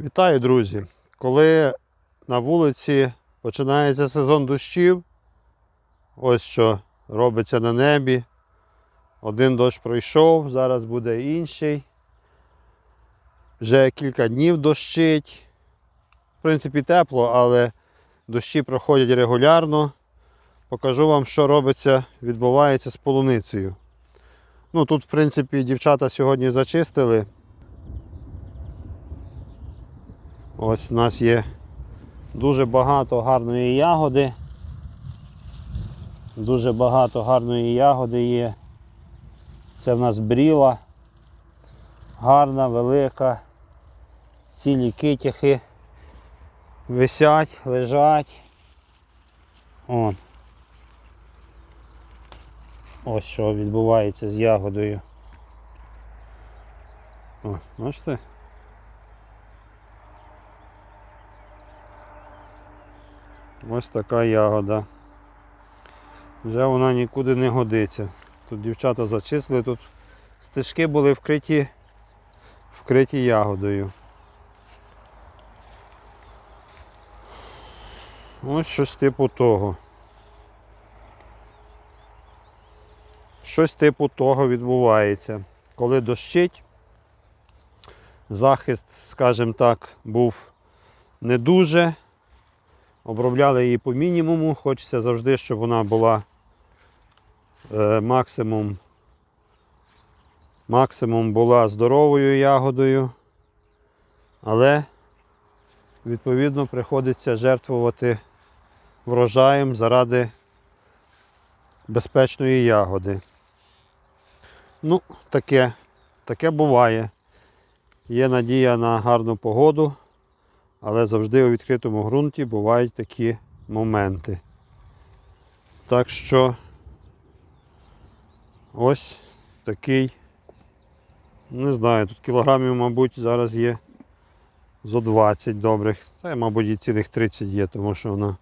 Вітаю, друзі! Коли на вулиці починається сезон дощів, ось що робиться на небі. Один дощ пройшов, зараз буде інший. Вже кілька днів дощить. В принципі, тепло, але дощі проходять регулярно. Покажу вам, що робиться, відбувається з полуницею. Ну, тут, в принципі, дівчата сьогодні зачистили. Ось у нас є дуже багато гарної ягоди. Дуже багато гарної ягоди є. Це в нас бріла. Гарна, велика. Цілі китяхи висять, лежать. От. Ось що відбувається з ягодою. О, бачите? Ось така ягода. Вже вона нікуди не годиться. Тут дівчата зачислили, тут стежки були вкриті, вкриті ягодою. Ось щось типу того. Щось типу того відбувається. Коли дощить, захист, скажімо так, був не дуже. Обробляли її по мінімуму. Хочеться завжди, щоб вона була е, максимум, максимум була здоровою ягодою. Але відповідно приходиться жертвувати врожаєм заради безпечної ягоди. Ну, таке, таке буває. Є надія на гарну погоду. Але завжди у відкритому ґрунті бувають такі моменти. Так що ось такий, не знаю, тут кілограмів, мабуть, зараз є зо 20 добрих. Та, мабуть, і цілих 30 є, тому що вона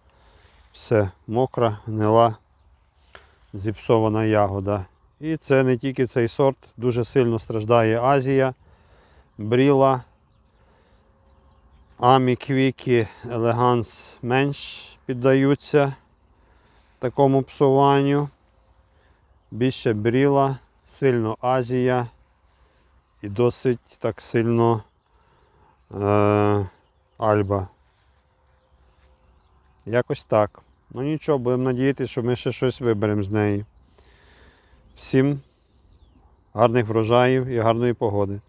все мокра, гнила, зіпсована ягода. І це не тільки цей сорт, дуже сильно страждає Азія, бріла. Амі Квікі Елеганс менш піддаються такому псуванню. Більше бріла, сильно Азія і досить так сильно е, Альба. Якось так. Ну нічого, будемо надіятися, що ми ще щось виберемо з неї. Всім гарних врожаїв і гарної погоди.